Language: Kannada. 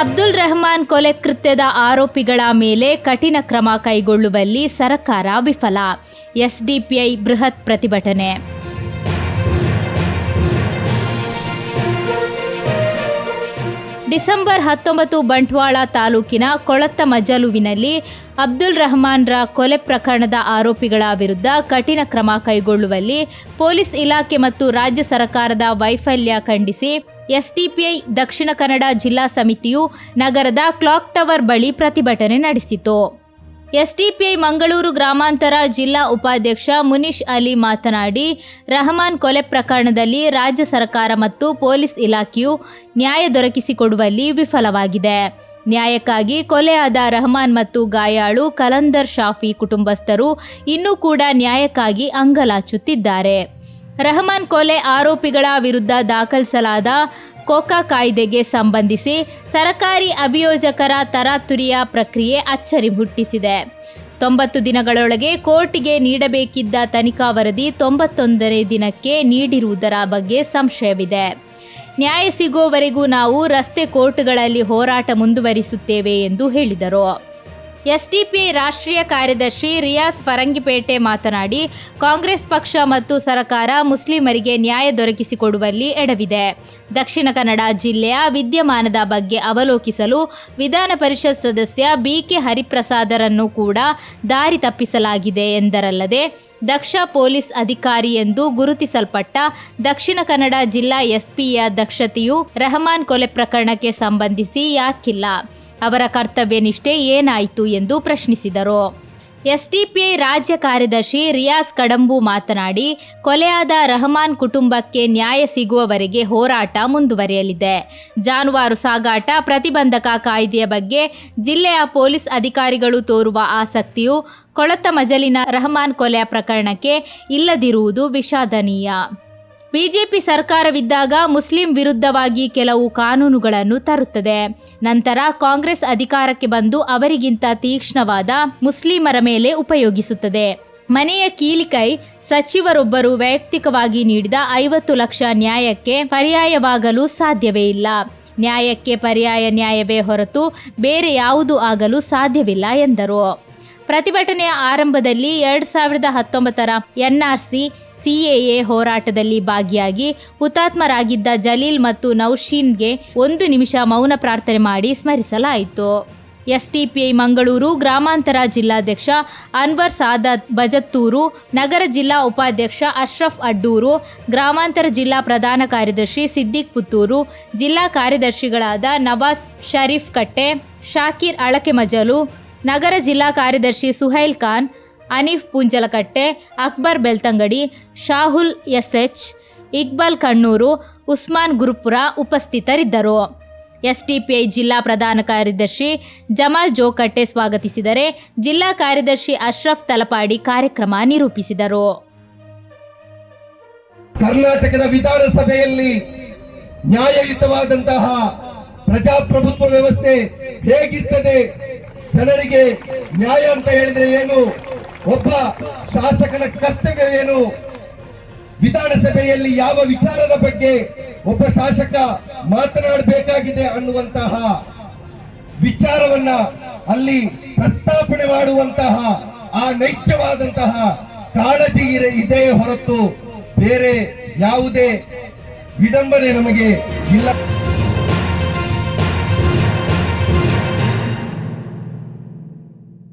ಅಬ್ದುಲ್ ರೆಹಮಾನ್ ಕೊಲೆ ಕೃತ್ಯದ ಆರೋಪಿಗಳ ಮೇಲೆ ಕಠಿಣ ಕ್ರಮ ಕೈಗೊಳ್ಳುವಲ್ಲಿ ಸರ್ಕಾರ ವಿಫಲ. ಎಸ್ಡಿಪಿಐ ಬೃಹತ್ ಪ್ರತಿಭಟನೆ. ಡಿಸೆಂಬರ್ ಹತ್ತೊಂಬತ್ತು ಬಂಟ್ವಾಳ ತಾಲೂಕಿನ ಕೊಳತ್ತ ಮಜಲುವಿನಲ್ಲಿ ಅಬ್ದುಲ್ ರಹಮಾನ್ರ ಕೊಲೆ ಪ್ರಕರಣದ ಆರೋಪಿಗಳ ವಿರುದ್ಧ ಕಠಿಣ ಕ್ರಮ ಕೈಗೊಳ್ಳುವಲ್ಲಿ ಪೊಲೀಸ್ ಇಲಾಖೆ ಮತ್ತು ರಾಜ್ಯ ಸರ್ಕಾರದ ವೈಫಲ್ಯ ಖಂಡಿಸಿ ಎಸ್ಡಿಪಿಐ ದಕ್ಷಿಣ ಕನ್ನಡ ಜಿಲ್ಲಾ ಸಮಿತಿಯು ನಗರದ ಕ್ಲಾಕ್ ಟವರ್ ಬಳಿ ಪ್ರತಿಭಟನೆ ನಡೆಸಿತು. ಎಸ್ಡಿಪಿಐ ಮಂಗಳೂರು ಗ್ರಾಮಾಂತರ ಜಿಲ್ಲಾ ಉಪಾಧ್ಯಕ್ಷ ಮುನೀಶ್ ಅಲಿ ಮಾತನಾಡಿ, ರಹಮಾನ್ ಕೊಲೆ ಪ್ರಕರಣದಲ್ಲಿ ರಾಜ್ಯ ಸರ್ಕಾರ ಮತ್ತು ಪೊಲೀಸ್ ಇಲಾಖೆಯು ನ್ಯಾಯ ದೊರಕಿಸಿಕೊಡುವಲ್ಲಿ ವಿಫಲವಾಗಿದೆ. ನ್ಯಾಯಕ್ಕಾಗಿ ಕೊಲೆಯಾದ ರಹಮಾನ್ ಮತ್ತು ಗಾಯಾಳು ಕಲಂದರ್ ಶಾಫಿ ಕುಟುಂಬಸ್ಥರು ಇನ್ನೂ ಕೂಡ ನ್ಯಾಯಕ್ಕಾಗಿ ಅಂಗಲಾಚುತ್ತಿದ್ದಾರೆ. ರಹಮಾನ್ ಕೊಲೆ ಆರೋಪಿಗಳ ವಿರುದ್ಧ ದಾಖಲಿಸಲಾದ ಕೋಕಾ ಕಾಯ್ದೆಗೆ ಸಂಬಂಧಿಸಿ ಸರಕಾರಿ ಅಭಿಯೋಜಕರ ತರಾತುರಿಯ ಪ್ರಕ್ರಿಯೆ ಅಚ್ಚರಿ ಹುಟ್ಟಿಸಿದೆ ತೊಂಬತ್ತು ದಿನಗಳೊಳಗೆ ಕೋರ್ಟಿಗೆ ನೀಡಬೇಕಿದ್ದ ತನಿಖಾ ವರದಿ ತೊಂಬತ್ತೊಂದನೇ ದಿನಕ್ಕೆ ನೀಡಿರುವುದರ ಬಗ್ಗೆ ಸಂಶಯವಿದೆ. ನ್ಯಾಯ ಸಿಗುವವರೆಗೂ ನಾವು ರಸ್ತೆ ಕೋರ್ಟ್ಗಳಲ್ಲಿ ಹೋರಾಟ ಮುಂದುವರಿಸುತ್ತೇವೆ ಎಂದು ಹೇಳಿದರು. ಎಸ್ಡಿಪಿಐ ರಾಷ್ಟ್ರೀಯ ಕಾರ್ಯದರ್ಶಿ ರಿಯಾಸ್ ಫರಂಗಿಪೇಟೆ ಮಾತನಾಡಿ, ಕಾಂಗ್ರೆಸ್ ಪಕ್ಷ ಮತ್ತು ಸರ್ಕಾರ ಮುಸ್ಲಿಮರಿಗೆ ನ್ಯಾಯ ದೊರಕಿಸಿಕೊಡುವಲ್ಲಿ ಎಡವಿದೆ. ದಕ್ಷಿಣ ಕನ್ನಡ ಜಿಲ್ಲೆಯ ವಿದ್ಯಮಾನದ ಬಗ್ಗೆ ಅವಲೋಕಿಸಲು ವಿಧಾನ ಪರಿಷತ್ ಸದಸ್ಯ ಬಿಕೆ ಹರಿಪ್ರಸಾದರನ್ನು ಕೂಡ ದಾರಿ ತಪ್ಪಿಸಲಾಗಿದೆ ಎಂದರಲ್ಲದೆ, ದಕ್ಷ ಪೊಲೀಸ್ ಅಧಿಕಾರಿ ಎಂದು ಗುರುತಿಸಲ್ಪಟ್ಟ ದಕ್ಷಿಣ ಕನ್ನಡ ಜಿಲ್ಲಾ ಎಸ್ಪಿಯ ದಕ್ಷತೆಯು ರೆಹಮಾನ್ ಕೊಲೆ ಪ್ರಕರಣಕ್ಕೆ ಸಂಬಂಧಿಸಿ ಯಾಕಿಲ್ಲ. ಅವರ ಕರ್ತವ್ಯ ನಿಷ್ಠೆ ಏನಾಯಿತು ಎಂದು ಪ್ರಶ್ನಿಸಿದರು. ಎಸ್ಡಿಪಿಐ ರಾಜ್ಯ ಕಾರ್ಯದರ್ಶಿ ರಿಯಾಸ್ ಕಡಂಬು ಮಾತನಾಡಿ, ಕೊಲೆಯಾದ ರಹಮಾನ್ ಕುಟುಂಬಕ್ಕೆ ನ್ಯಾಯ ಸಿಗುವವರೆಗೆ ಹೋರಾಟ ಮುಂದುವರಿಯಲಿದೆ. ಜಾನುವಾರು ಸಾಗಾಟ, ಪ್ರತಿಬಂಧಕ ಕಾಯ್ದೆಯ ಬಗ್ಗೆ ಜಿಲ್ಲೆಯ ಪೊಲೀಸ್ ಅಧಿಕಾರಿಗಳು ತೋರುವ ಆಸಕ್ತಿಯು ಕೊಳತ ಮಜಲಿನ ರಹಮಾನ್ ಕೊಲೆಯ ಪ್ರಕರಣಕ್ಕೆ ಇಲ್ಲದಿರುವುದು ವಿಷಾದನೀಯ. ಬಿಜೆಪಿ ಸರ್ಕಾರವಿದ್ದಾಗ ಮುಸ್ಲಿಂ ವಿರುದ್ಧವಾಗಿ ಕೆಲವು ಕಾನೂನುಗಳನ್ನು ತರುತ್ತದೆ. ನಂತರ ಕಾಂಗ್ರೆಸ್ ಅಧಿಕಾರಕ್ಕೆ ಬಂದು ಅವರಿಗಿಂತ ತೀಕ್ಷ್ಣವಾದ ಮುಸ್ಲಿಮರ ಮೇಲೆ ಉಪಯೋಗಿಸುತ್ತದೆ. ಮನೆಯ ಕೀಲಿಕೈ ಸಚಿವರೊಬ್ಬರು ವೈಯಕ್ತಿಕವಾಗಿ ನೀಡಿದ ಐವತ್ತು ಲಕ್ಷ ನ್ಯಾಯಕ್ಕೆ ಪರ್ಯಾಯವಾಗಲು ಸಾಧ್ಯವೇ ಇಲ್ಲ. ನ್ಯಾಯಕ್ಕೆ ಪರ್ಯಾಯ ನ್ಯಾಯವೇ ಹೊರತು ಬೇರೆ ಯಾವುದೂ ಆಗಲು ಸಾಧ್ಯವಿಲ್ಲ ಎಂದರು. ಪ್ರತಿಭಟನೆಯ ಆರಂಭದಲ್ಲಿ ಎರಡು ಸಾವಿರದ ಹತ್ತೊಂಬತ್ತರ ಎನ್ಆರ್ಸಿ, ಸಿಎಎ ಹೋರಾಟದಲ್ಲಿ ಭಾಗಿಯಾಗಿ ಹುತಾತ್ಮರಾಗಿದ್ದ ಜಲೀಲ್ ಮತ್ತು ನೌಶೀನ್ಗೆ ಒಂದು ನಿಮಿಷ ಮೌನ ಪ್ರಾರ್ಥನೆ ಮಾಡಿ ಸ್ಮರಿಸಲಾಯಿತು. ಎಸ್ಟಿಪಿಐ ಮಂಗಳೂರು ಗ್ರಾಮಾಂತರ ಜಿಲ್ಲಾಧ್ಯಕ್ಷ ಅನ್ವರ್ ಸಾದತ್ ಬಜತ್ತೂರು, ನಗರ ಜಿಲ್ಲಾ ಉಪಾಧ್ಯಕ್ಷ ಅಶ್ರಫ್ ಅಡ್ಡೂರು, ಗ್ರಾಮಾಂತರ ಜಿಲ್ಲಾ ಪ್ರಧಾನ ಕಾರ್ಯದರ್ಶಿ ಸಿದ್ದಿಕ್ ಪುತ್ತೂರು, ಜಿಲ್ಲಾ ಕಾರ್ಯದರ್ಶಿಗಳಾದ ನವಾಜ್ ಶರೀಫ್ ಕಟ್ಟೆ, ಶಾಕೀರ್ ಅಳಕೆ ಮಜಲು ನಗರ ಜಿಲ್ಲಾ ಕಾರ್ಯದರ್ಶಿ ಸುಹೈಲ್ ಖಾನ್, ಅನೀಫ್ ಪುಂಜಲಕಟ್ಟೆ, ಅಕ್ಬರ್ ಬೆಳ್ತಂಗಡಿ ಶಾಹುಲ್ ಎಸ್ಎಚ್, ಇಕ್ಬಾಲ್ ಕಣ್ಣೂರು, ಉಸ್ಮಾನ್ ಗುರುಪುರ ಉಪಸ್ಥಿತರಿದ್ದರು. ಎಸ್ಡಿಪಿಐ ಜಿಲ್ಲಾ ಪ್ರಧಾನ ಕಾರ್ಯದರ್ಶಿ ಜಮಾಲ್ ಜೋಕಟ್ಟೆ ಸ್ವಾಗತಿಸಿದರೆ ಜಿಲ್ಲಾ ಕಾರ್ಯದರ್ಶಿ ಅಶ್ರಫ್ ತಲಪಾಡಿ ಕಾರ್ಯಕ್ರಮ ನಿರೂಪಿಸಿದರು. ಕರ್ನಾಟಕದ ವಿಧಾನಸಭೆಯಲ್ಲಿ ನ್ಯಾಯಯುತವಾದಂತಹ ಪ್ರಜಾಪ್ರಭುತ್ವ ವ್ಯವಸ್ಥೆ ಹೇಗಿರ್ತದೆ? ಜನರಿಗೆ ನ್ಯಾಯ ಅಂತ ಹೇಳಿದ್ರೆ ಏನು? ಒಬ್ಬ ಶಾಸಕನ ಕರ್ತವ್ಯವೇನು ವಿಧಾನಸಭೆಯಲ್ಲಿ ಯಾವ ವಿಚಾರದ ಬಗ್ಗೆ ಒಬ್ಬ ಶಾಸಕ ಮಾತನಾಡಬೇಕಾಗಿದೆ ಅನ್ನುವಂತಹ ವಿಚಾರವನ್ನ ಅಲ್ಲಿ ಪ್ರಸ್ತಾಪನೆ ಮಾಡುವಂತಹ ಆ ನೈಜವಾದಂತಹ ಕಾಳಜಿ ಇರ ಇದೆ ಹೊರತು ಬೇರೆ ಯಾವುದೇ ವಿಡಂಬನೆ ನಮಗೆ ಇಲ್ಲ.